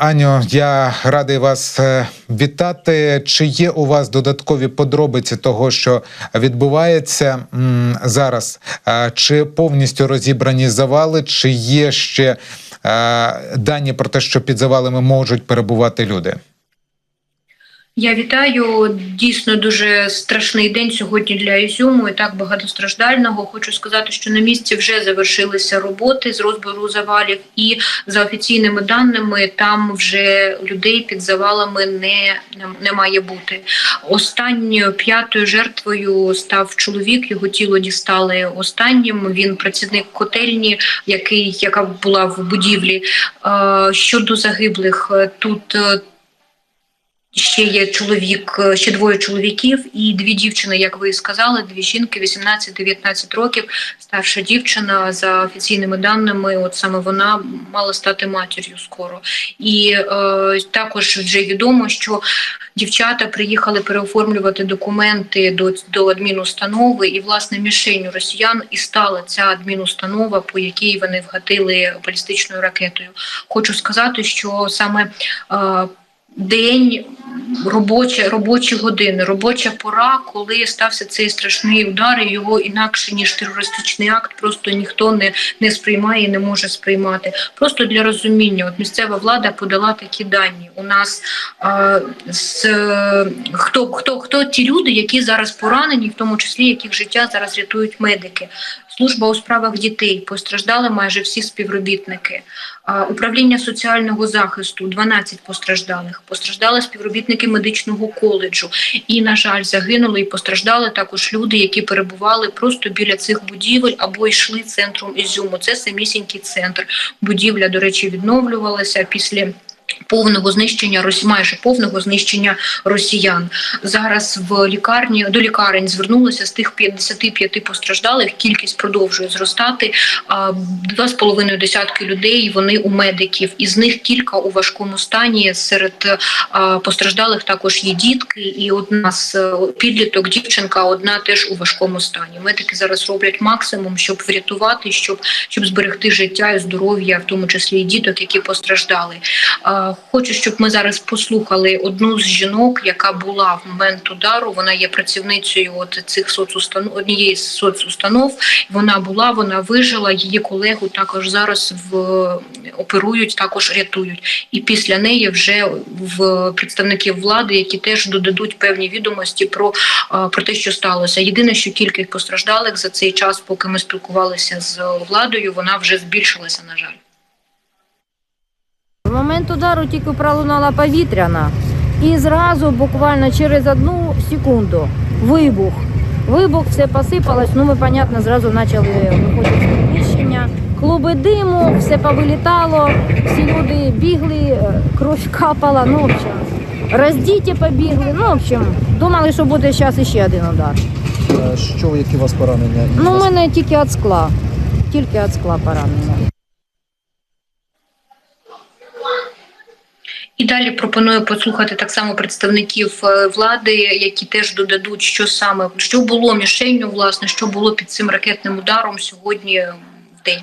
Аню, я радий вас е, вітати. Чи є у вас додаткові подробиці того, що відбувається зараз? Чи повністю розібрані завали, чи є ще е, дані про те, що під завалами можуть перебувати люди? Я вітаю. Дійсно дуже страшний день сьогодні для Ізюму і так багатостраждального. Хочу сказати, що на місці вже завершилися роботи з розбору завалів, і за офіційними даними там вже людей під завалами не, не має бути. Останньою п'ятою жертвою став чоловік. Його тіло дістали останнім. Він працівник котельні, який яка була в будівлі. Е, Щодо загиблих, е, тут. Ще є чоловік, е, ще двоє чоловіків і дві дівчини, як ви сказали, дві жінки 18-19 років. Старша дівчина за офіційними даними, от саме вона мала стати матір'ю скоро. І е, також вже відомо, що дівчата приїхали переоформлювати документи до, до адмінустанови, і власне мішенью росіян і стала ця адмінустанова, по якій вони вгатили балістичною ракетою. Хочу сказати, що саме е, день робоча, робочі години, робоча пора, коли стався цей страшний удар, і його інакше ніж терористичний акт, просто ніхто не, не сприймає і не може сприймати. Просто для розуміння, от місцева влада подала такі дані. У нас а, з хто, хто, хто ті люди, які зараз поранені, в тому числі яких життя зараз рятують медики. Служба у справах дітей постраждали майже всі співробітники. Управління соціального захисту 12 постраждалих. Постраждали співробітники медичного коледжу. І, на жаль, загинули і постраждали також люди, які перебували просто біля цих будівель або йшли центром Ізюму. Це самісінький центр. Будівля, до речі, відновлювалася після. Повного знищення майже повного знищення росіян зараз в лікарні до лікарень звернулося з тих 55 постраждалих. Кількість продовжує зростати. Два з половиною десятки людей. Вони у медиків, із них кілька у важкому стані. Серед постраждалих також є дітки, і одна з е, підліток, дівчинка, одна теж у важкому стані. Медики зараз роблять максимум, щоб врятувати, щоб щоб зберегти життя і здоров'я, в тому числі і діток, які постраждали. Хочу, щоб ми зараз послухали одну з жінок, яка була в момент удару. Вона є працівницею от цих соцустанов однієї з соцустанов. Вона була, вона вижила. Її колегу також зараз в оперують, також рятують. І після неї вже в представників влади, які теж додадуть певні відомості про, про те, що сталося. Єдине, що кількість постраждалих за цей час, поки ми спілкувалися з владою, вона вже збільшилася. На жаль. В момент удару тільки пролунала повітряна, і зразу, буквально через одну секунду, вибух. Вибух, все посипалось. Ну, ми, понятно, зразу почали виходити з приміщення. Клуби диму, все повилітало, всі люди бігли, е, кров капала. Ну, в общем, роздіті побігли. Ну, в общем, думали, що буде зараз іще один удар. Е, Що, які у вас поранення? Ну, у мене тільки від скла. Тільки від скла поранення. І далі пропоную послухати так само представників е, влади, які теж додадуть, що саме що було мішенню, власне, що було під цим ракетним ударом сьогодні в день.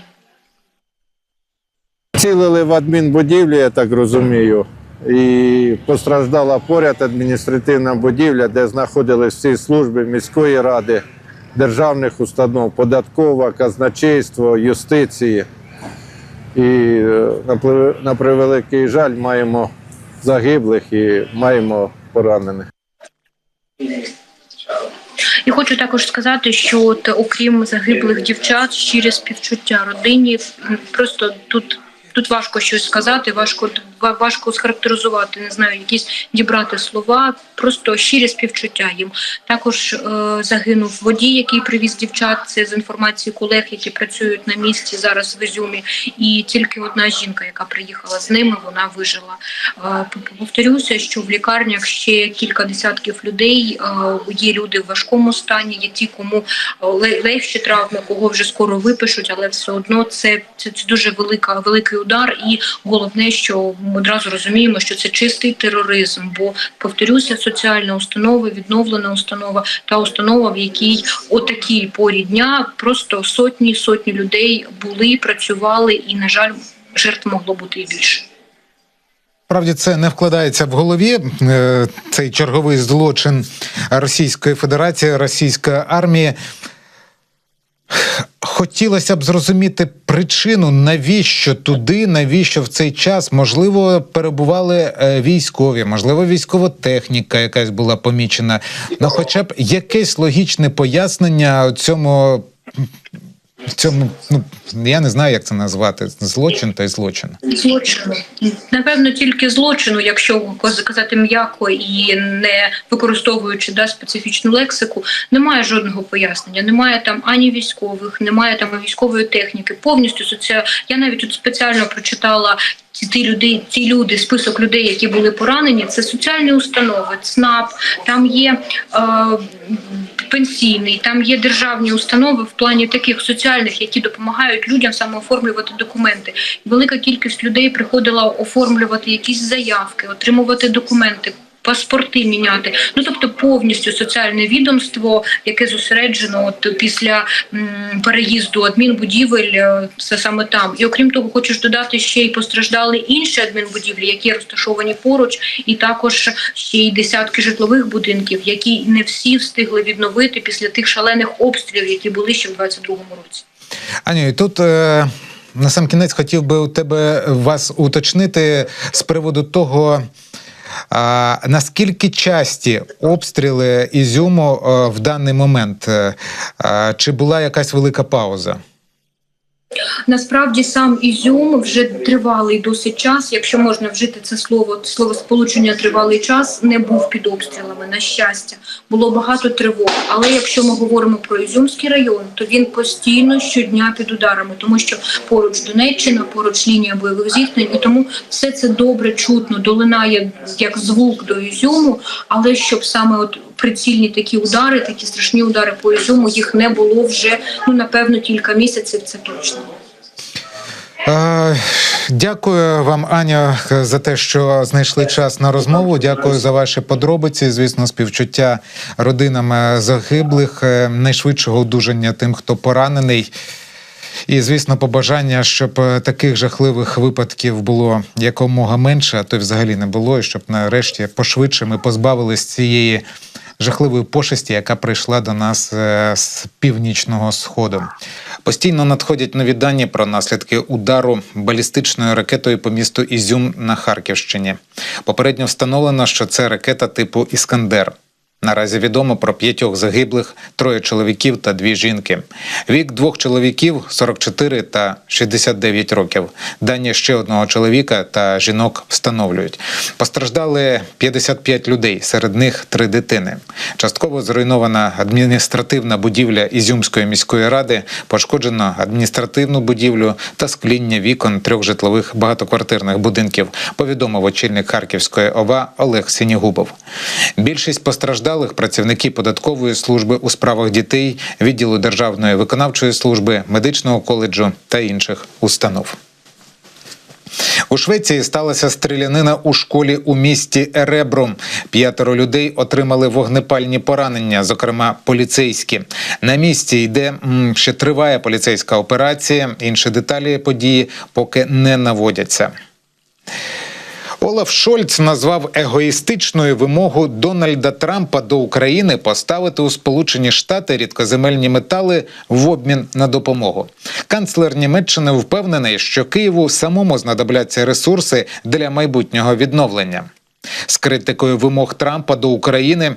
Цілили в адмінбудівлі, я так розумію, і постраждала поряд адміністративна будівля, де знаходились всі служби міської ради, державних установ, податкова, казначейство, юстиції. І е, на превеликий жаль маємо загиблих і маємо поранених. І хочу також сказати, що от, окрім загиблих дівчат, щирі співчуття родині. Просто тут. Тут важко щось сказати, важко ва- важко схарактеризувати, не знаю, якісь дібрати слова. Просто щирі співчуття їм. Також е, загинув водій, який привіз дівчат. Це з інформації колег, які працюють на місці зараз в Ізюмі. І тільки одна жінка, яка приїхала з ними, вона вижила. Е, Повторюся, що в лікарнях ще кілька десятків людей. е, Є люди в важкому стані, є ті, кому е, легші травми, кого вже скоро випишуть, але все одно це, це, це дуже велика, великий удар. І головне, що ми одразу розуміємо, що це чистий тероризм. Бо повторюся, соціальна установа, відновлена установа та установа, в якій о такій порі дня просто сотні сотні людей були, працювали, і на жаль, жертв могло бути і більше. Справді це не вкладається в голові. е, Цей черговий злочин Російської Федерації, Російської армії. Хотілося б зрозуміти причину, навіщо туди, навіщо в цей час можливо перебували е, військові, можливо, військова техніка якась була помічена. Ну, хоча б якесь логічне пояснення цьому. Цьому, ну я не знаю, як це назвати. Злочин та й злочин. Злочину. Напевно, тільки злочину, якщо казати м'яко і не використовуючи да, специфічну лексику, немає жодного пояснення. Немає там ані військових, немає там військової техніки. Повністю соці... Я навіть тут спеціально прочитала ті люди, ті люди, список людей, які були поранені. Це соціальні установи, ЦНАП, там є е, пенсійний, там є державні установи в плані таких соціальних, які допомагають людям самооформлювати документи. Велика кількість людей приходила оформлювати якісь заявки, отримувати документи. Паспорти міняти, ну тобто повністю соціальне відомство, яке зосереджено от після м, переїзду адмінбудівель, е, це саме там. І окрім того, хочу ж додати ще й постраждали інші адмінбудівлі, які розташовані поруч, і також ще й десятки житлових будинків, які не всі встигли відновити після тих шалених обстрілів, які були ще в 22-му році. Аню, і тут е, на сам кінець хотів би у тебе вас уточнити з приводу того. Наскільки часті обстріли Ізюму е, в даний момент? Е, чи була якась велика пауза? Насправді сам Ізюм вже тривалий досить час, якщо можна вжити це слово, слово сполучення тривалий час, не був під обстрілами. На щастя, було багато тривог. Але якщо ми говоримо про Ізюмський район, то він постійно щодня під ударами, тому що поруч Донеччина, поруч лінія бойових зіткнень, і тому все це добре чутно долинає як звук до Ізюму, але щоб саме от прицільні такі удари, такі страшні удари по Ізюму, їх не було вже ну напевно кілька місяців. Це точно. Дякую вам, Аня, за те, що знайшли час на розмову. Дякую за ваші подробиці. Звісно, співчуття родинам е, загиблих, е, найшвидшого одужання тим, хто поранений. І, звісно, побажання, щоб е, таких жахливих випадків було якомога менше, а то й взагалі не було, і щоб нарешті пошвидше ми позбавились цієї жахливої пошесті, яка прийшла до нас е, з північного сходу. Постійно надходять нові дані про наслідки удару балістичною ракетою по місту Ізюм на Харківщині. Попередньо встановлено, що це ракета типу Іскандер. Наразі відомо про п'ятьох загиблих, троє чоловіків та дві жінки. Вік двох чоловіків 44 та 69 років. Дані ще одного чоловіка та жінок встановлюють. Постраждали 55 людей, серед них три дитини. Частково зруйнована адміністративна будівля Ізюмської міської ради, пошкоджено адміністративну будівлю та скління вікон трьох житлових багатоквартирних будинків. Повідомив очільник Харківської ОВА Олег Сінігубов. Більшість постраждалих працівники податкової служби у справах дітей, відділу державної виконавчої служби, медичного коледжу та інших установ. У Швеції сталася стрілянина у школі у місті Еребрум. П'ятеро людей отримали вогнепальні поранення, зокрема поліцейські. На місці йде ще триває поліцейська операція. Інші деталі події поки не наводяться. Олаф Шольц назвав егоїстичною вимогу Дональда Трампа до України поставити у Сполучені Штати рідкоземельні метали в обмін на допомогу. Канцлер Німеччини впевнений, що Києву самому знадобляться ресурси для майбутнього відновлення. З критикою вимог Трампа до України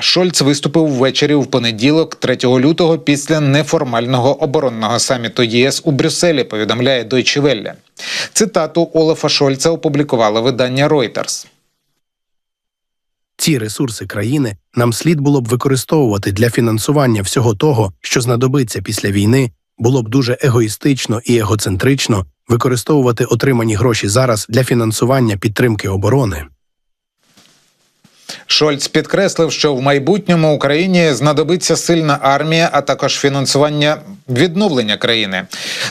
Шольц виступив ввечері в понеділок, 3 лютого, після неформального оборонного саміту ЄС у Брюсселі. Повідомляє Deutsche Welle. Цитату Олафа Шольца опублікувало видання Reuters. Ці ресурси країни нам слід було б використовувати для фінансування всього того, що знадобиться після війни, було б дуже егоїстично і егоцентрично використовувати отримані гроші зараз для фінансування підтримки оборони. Шольц підкреслив, що в майбутньому Україні знадобиться сильна армія, а також фінансування відновлення країни.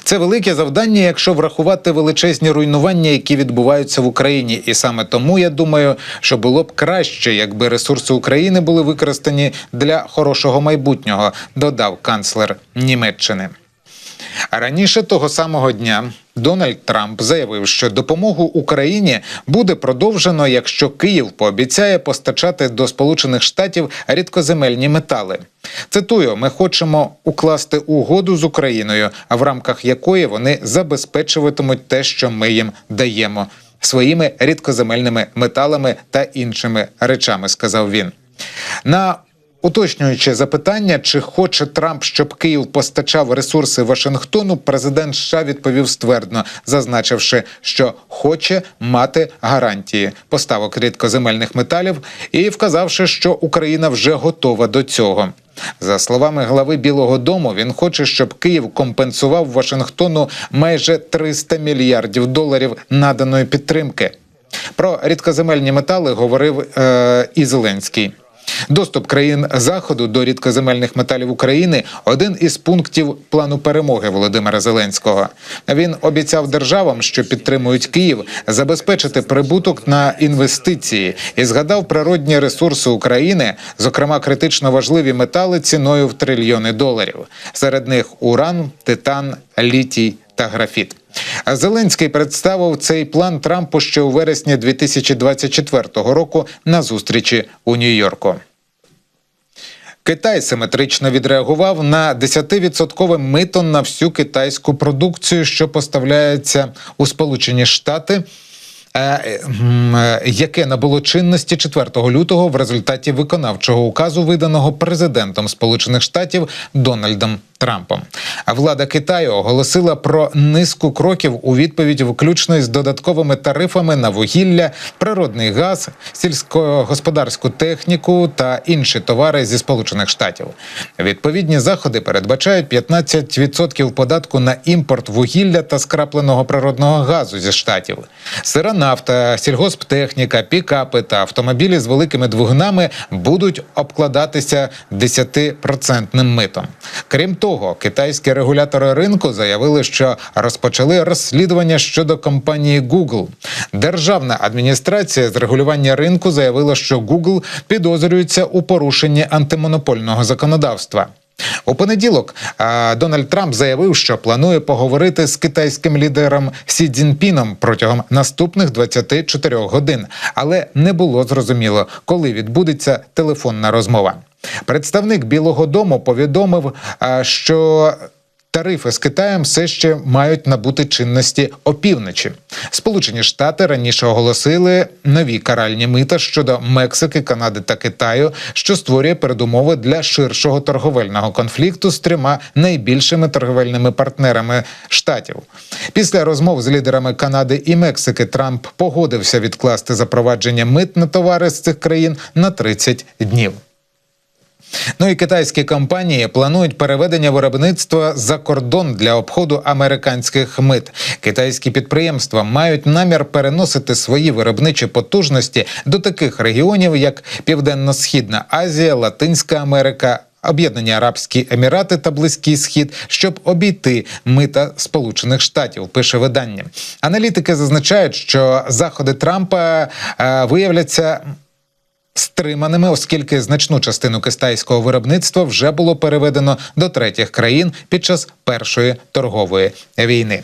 Це велике завдання, якщо врахувати величезні руйнування, які відбуваються в Україні. І саме тому я думаю, що було б краще, якби ресурси України були використані для хорошого майбутнього, додав канцлер Німеччини. А раніше того самого дня Дональд Трамп заявив, що допомогу Україні буде продовжено, якщо Київ пообіцяє постачати до Сполучених Штатів рідкоземельні метали. Цитую: ми хочемо укласти угоду з Україною, в рамках якої вони забезпечуватимуть те, що ми їм даємо, своїми рідкоземельними металами та іншими речами, сказав він. На Уточнюючи запитання, чи хоче Трамп, щоб Київ постачав ресурси Вашингтону, президент США відповів ствердно, зазначивши, що хоче мати гарантії поставок рідкоземельних металів, і вказавши, що Україна вже готова до цього. За словами глави Білого Дому, він хоче, щоб Київ компенсував Вашингтону майже 300 мільярдів доларів наданої підтримки. Про рідкоземельні метали говорив е, і Зеленський. Доступ країн заходу до рідкоземельних металів України один із пунктів плану перемоги Володимира Зеленського. Він обіцяв державам, що підтримують Київ, забезпечити прибуток на інвестиції і згадав природні ресурси України, зокрема критично важливі метали ціною в трильйони доларів. Серед них уран, титан, літій та графіт. Зеленський представив цей план Трампу ще у вересні 2024 року на зустрічі у Нью-Йорку. Китай симетрично відреагував на 10% мито на всю китайську продукцію, що поставляється у Сполучені Штати. е, е, Яке набуло чинності 4 лютого в результаті виконавчого указу, виданого президентом Сполучених Штатів Дональдом Трампом. А влада Китаю оголосила про низку кроків у відповідь, включно із додатковими тарифами на вугілля, природний газ, сільськогосподарську техніку та інші товари зі Сполучених Штатів. Відповідні заходи передбачають 15% податку на імпорт вугілля та скрапленого природного газу зі штатів. Сира нафта, сільгосптехніка, пікапи та автомобілі з великими двигунами будуть обкладатися 10% митом. Крім того, китайські регулятори ринку заявили, що розпочали розслідування щодо компанії Google. Державна адміністрація з регулювання ринку заявила, що Google підозрюється у порушенні антимонопольного законодавства. У понеділок Дональд Трамп заявив, що планує поговорити з китайським лідером Сі Цзіньпіном протягом наступних 24 годин, але не було зрозуміло, коли відбудеться телефонна розмова. Представник Білого Дому повідомив, що Тарифи з Китаєм все ще мають набути чинності опівночі. Сполучені Штати раніше оголосили нові каральні мита щодо Мексики, Канади та Китаю, що створює передумови для ширшого торговельного конфлікту з трьома найбільшими торговельними партнерами штатів. Після розмов з лідерами Канади і Мексики Трамп погодився відкласти запровадження мит на товари з цих країн на 30 днів. Ну і китайські компанії планують переведення виробництва за кордон для обходу американських мит. Китайські підприємства мають намір переносити свої виробничі потужності до таких регіонів, як Південно-Східна Азія, Латинська Америка. Об'єднані Арабські Емірати та Близький Схід, щоб обійти мита Сполучених Штатів, пише видання. Аналітики зазначають, що заходи Трампа е, виявляться стриманими, оскільки значну частину китайського виробництва вже було переведено до третіх країн під час першої торгової війни.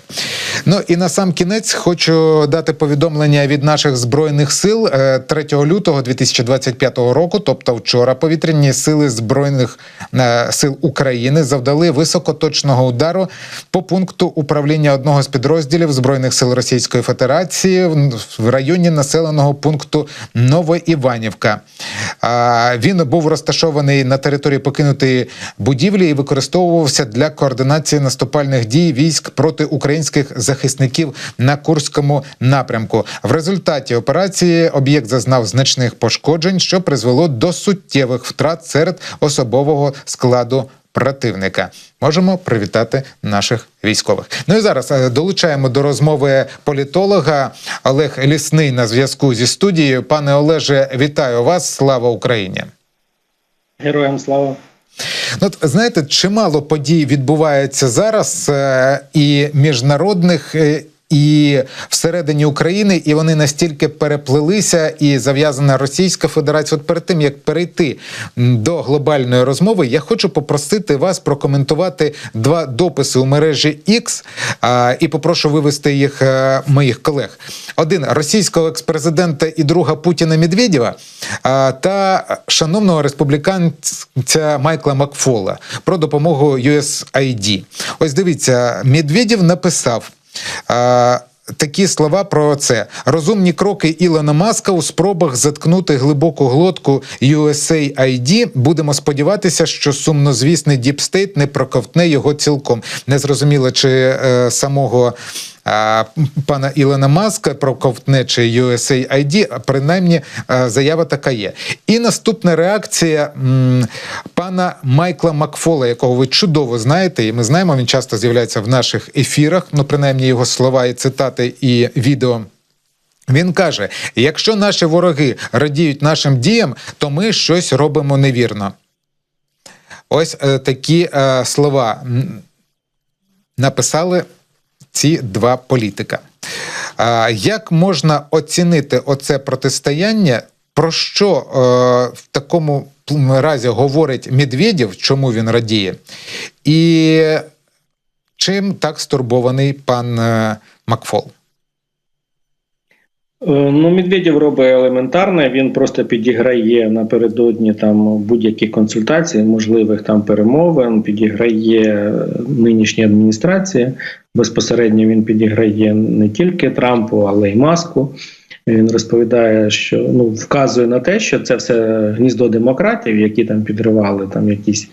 Ну і на сам кінець хочу дати повідомлення від наших збройних сил Е, 3 лютого 2025 року, тобто вчора, повітряні сили збройних е, сил України завдали високоточного удару по пункту управління одного з підрозділів збройних сил Російської Федерації в районі населеного пункту Новоіванівка. Він був розташований на території покинутої будівлі і використовувався для координації наступальних дій військ проти українських захисників на Курському напрямку. В результаті операції об'єкт зазнав значних пошкоджень, що призвело до суттєвих втрат серед особового складу. Противника можемо привітати наших військових. Ну і зараз е, долучаємо до розмови політолога Олег Лісний на зв'язку зі студією. Пане Олеже, вітаю вас! Слава Україні! Героям слава. Ну, от, знаєте, чимало подій відбувається зараз, е, і міжнародних, е, і всередині України, і вони настільки переплилися і зав'язана Російська Федерація. От перед тим як перейти до глобальної розмови, я хочу попросити вас прокоментувати два дописи у мережі X а, і попрошу вивести їх е, моїх колег. Один російського експрезидента і друга Путіна Медведєва а, та шановного республіканця Майкла Макфола про допомогу USAID. Ось дивіться, Медведєв написав. А, Такі слова про це розумні кроки Ілона Маска у спробах заткнути глибоку глотку USAID. Будемо сподіватися, що сумнозвісний Діпстейт не проковтне його цілком. Не зрозуміло, чи е, самого пана Ілона Маска проковтне чи USAID, принаймні заява така є. І наступна реакція пана Майкла Макфола, якого ви чудово знаєте, і ми знаємо, він часто з'являється в наших ефірах, ну принаймні його слова і цитати, і відео. Він каже: якщо наші вороги радіють нашим діям, то ми щось робимо невірно. Ось е, такі е, слова написали ці два політика. Як можна оцінити оце протистояння? Про що е, в такому разі говорить Медведєв, чому він радіє? І чим так стурбований пан е, Макфол? Е, Ну, Медведєв робить елементарне, він просто підіграє напередодні там будь-які консультації, можливих там перемовин, підіграє нинішній адміністрації. Безпосередньо він підіграє не тільки Трампу, але й Маску. Він розповідає, що ну вказує на те, що це все гніздо демократів, які там підривали там якісь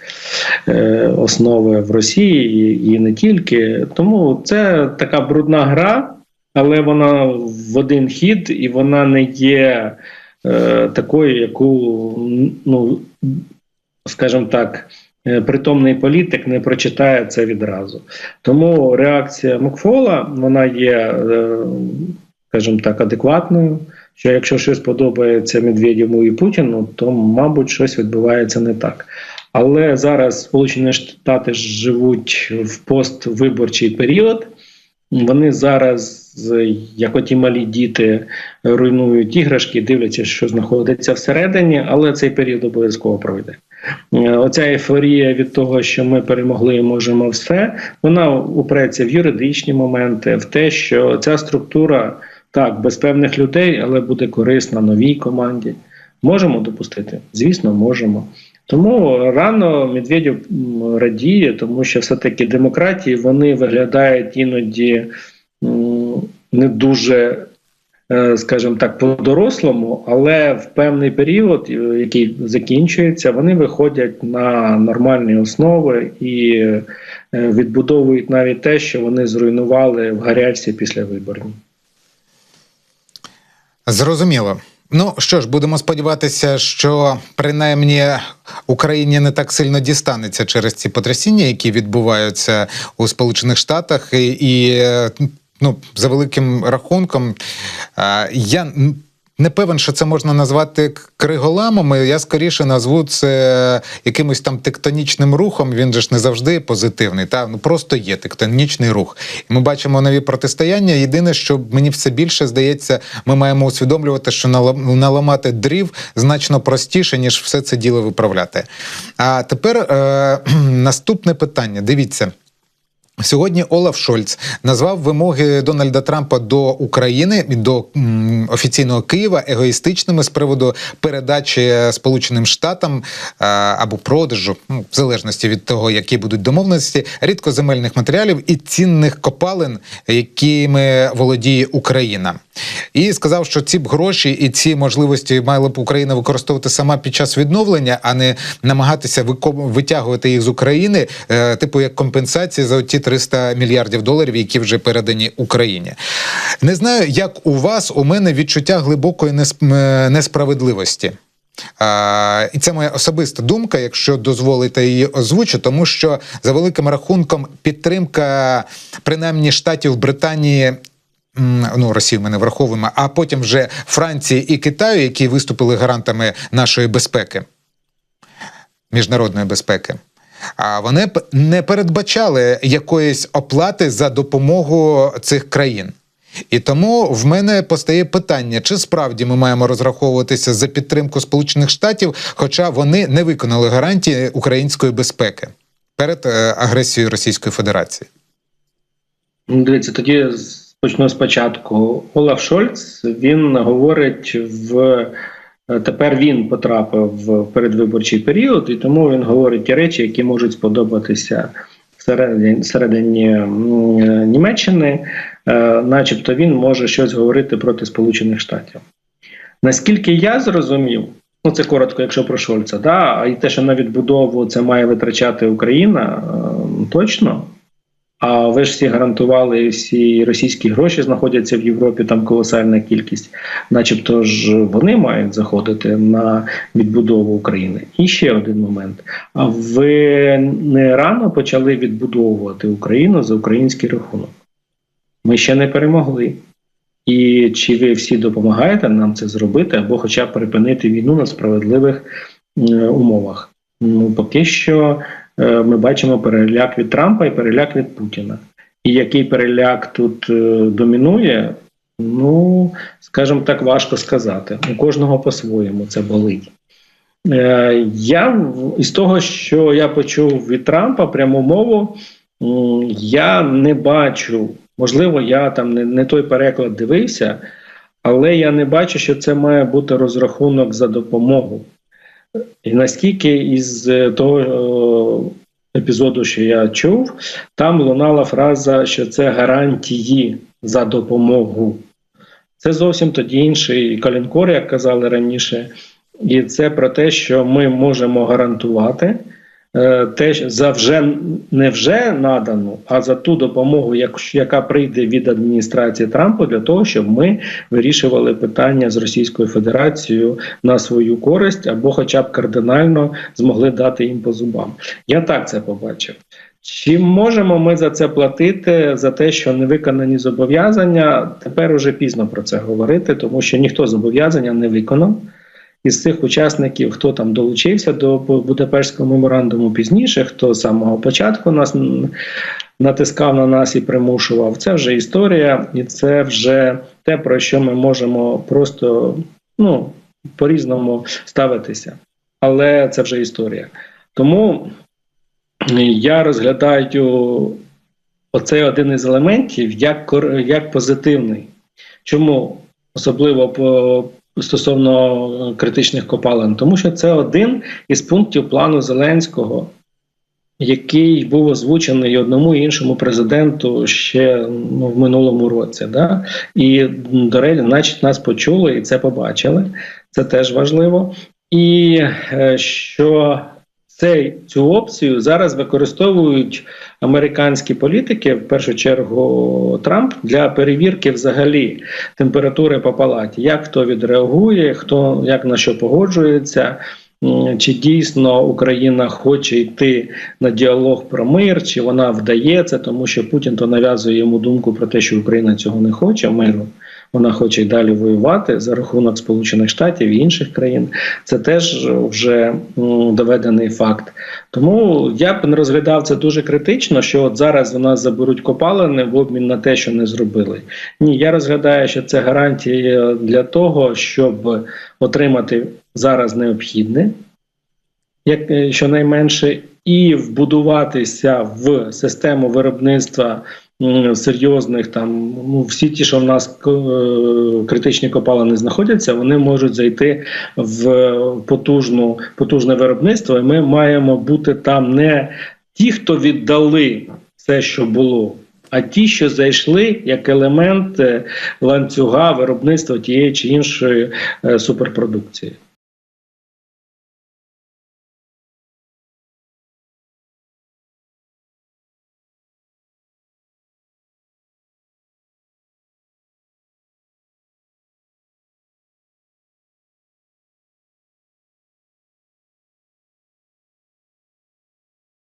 е, основи в Росії і, і не тільки. Тому це така брудна гра, але вона в один хід, і вона не є е, такою, яку ну скажімо так. е, Притомний політик не прочитає це відразу. Тому реакція Макфола вона є, е, скажімо так, адекватною. Що якщо щось подобається Медведєву і Путіну, то, мабуть, щось відбувається не так. Але зараз Сполучені Штати живуть в поствиборчий період. Вони зараз, як оті малі діти, руйнують іграшки, дивляться, що знаходиться всередині, але цей період обов'язково пройде. Е, Оця ейфорія від того, що ми перемогли і можемо все, вона упреться в юридичні моменти, в те, що ця структура так без певних людей, але буде корисна новій команді. Можемо допустити? Звісно, можемо. Тому рано Медведєв радіє, тому що все-таки демократії вони виглядають іноді не дуже, е, скажімо так, по-дорослому, але в певний період, е, який закінчується, вони виходять на нормальні основи і е, відбудовують навіть те, що вони зруйнували в гарячці після виборів. Зрозуміло. Ну що ж, будемо сподіватися, що принаймні Україні не так сильно дістанеться через ці потрясіння, які відбуваються у Сполучених Штатах, і, і ну, за великим рахунком, е, я не певен, що це можна назвати криголамами. Я скоріше назву це якимось там тектонічним рухом. Він же ж не завжди позитивний. Та ну просто є тектонічний рух. І ми бачимо нові протистояння. Єдине, що мені все більше здається, ми маємо усвідомлювати, що наламати дрів значно простіше, ніж все це діло виправляти. А тепер е- наступне питання. Дивіться. Сьогодні Олаф Шольц назвав вимоги Дональда Трампа до України до офіційного Києва егоїстичними з приводу передачі Сполученим Штатам або продажу, ну, в залежності від того, які будуть домовленості, рідкоземельних матеріалів і цінних копалин, якими володіє Україна. І сказав, що ці б гроші і ці можливості мала б Україна використовувати сама під час відновлення, а не намагатися витягувати їх з України, е, типу як компенсації за ті 300 мільярдів доларів, які вже передані Україні. Не знаю, як у вас, у мене відчуття глибокої несправедливості. А, і це моя особиста думка, якщо дозволите її озвучу, тому що за великим рахунком підтримка принаймні штатів Британії. Ну, Росію ми не враховуємо, а потім вже Франції і Китаю, які виступили гарантами нашої безпеки, міжнародної безпеки. А вони не передбачали якоїсь оплати за допомогу цих країн. І тому в мене постає питання, чи справді ми маємо розраховуватися за підтримку Сполучених Штатів, хоча вони не виконали гарантії української безпеки перед е, агресією Російської Федерації. Ну, Дивіться, тоді почну спочатку. Олаф Шольц він говорить в тепер він потрапив в передвиборчий період, і тому він говорить ті речі, які можуть сподобатися всередині, всередині е, Німеччини, е, начебто він може щось говорити проти Сполучених Штатів. Наскільки я зрозумів, ну це коротко, якщо про Шольца, да, і те, що на відбудову це має витрачати Україна, е, точно. А ви ж всі гарантували, всі російські гроші знаходяться в Європі, там колосальна кількість, начебто ж вони мають заходити на відбудову України. І ще один момент. А ви не рано почали відбудовувати Україну за український рахунок? Ми ще не перемогли. І чи ви всі допомагаєте нам це зробити, або хоча б припинити війну на справедливих е, умовах? Ну, поки що ми бачимо переляк від Трампа і переляк від Путіна. І який переляк тут е, домінує, ну скажімо так, важко сказати. У кожного по-своєму це болить. Е, Я із того, що я почув від Трампа пряму мову, я не бачу, можливо, я там не, не той переклад дивився, але я не бачу, що це має бути розрахунок за допомогу. І наскільки із е, того е, епізоду, що я чув, там лунала фраза, що це гарантії за допомогу. Це зовсім тоді інший калінкор, як казали раніше, і це про те, що ми можемо гарантувати те, за вже не вже надану, а за ту допомогу, як- яка прийде від адміністрації Трампа, для того, щоб ми вирішували питання з Російською Федерацією на свою користь, або, хоча б кардинально змогли дати їм по зубам. Я так це побачив. Чи можемо ми за це платити за те, що не виконані зобов'язання? Тепер уже пізно про це говорити, тому що ніхто зобов'язання не виконав. Із цих учасників, хто там долучився до Будапештського меморандуму пізніше, хто з самого початку нас натискав на нас і примушував, це вже історія, і це вже те, про що ми можемо просто ну, по-різному ставитися. Але це вже історія. Тому я розглядаю оцей один із елементів як, як позитивний. Чому? Особливо по стосовно критичних копалин, тому що це один із пунктів плану Зеленського, який був озвучений одному і іншому президенту ще ну, в минулому році. Да? І до речі, значить, нас почули і це побачили. Це теж важливо. І е, що цей, цю опцію зараз використовують американські політики, в першу чергу Трамп, для перевірки взагалі температури по палаті, як хто відреагує, хто як на що погоджується. Чи дійсно Україна хоче йти на діалог про мир, чи вона вдається, тому що Путін то нав'язує йому думку про те, що Україна цього не хоче миру. Вона хоче й далі воювати за рахунок Сполучених Штатів і інших країн. Це теж вже доведений факт. Тому я б не розглядав це дуже критично, що от зараз у нас заберуть копалини в обмін на те, що не зробили. Ні, я розглядаю, що це гарантія для того, щоб отримати зараз необхідне, як е, щонайменше, і вбудуватися в систему виробництва серйозних там, ну всі ті, що в нас е, критичні копалини знаходяться, вони можуть зайти в потужну, потужне виробництво, і ми маємо бути там не ті, хто віддали все, що було. А ті, що зайшли як елемент е, ланцюга виробництва тієї чи іншої е, суперпродукції.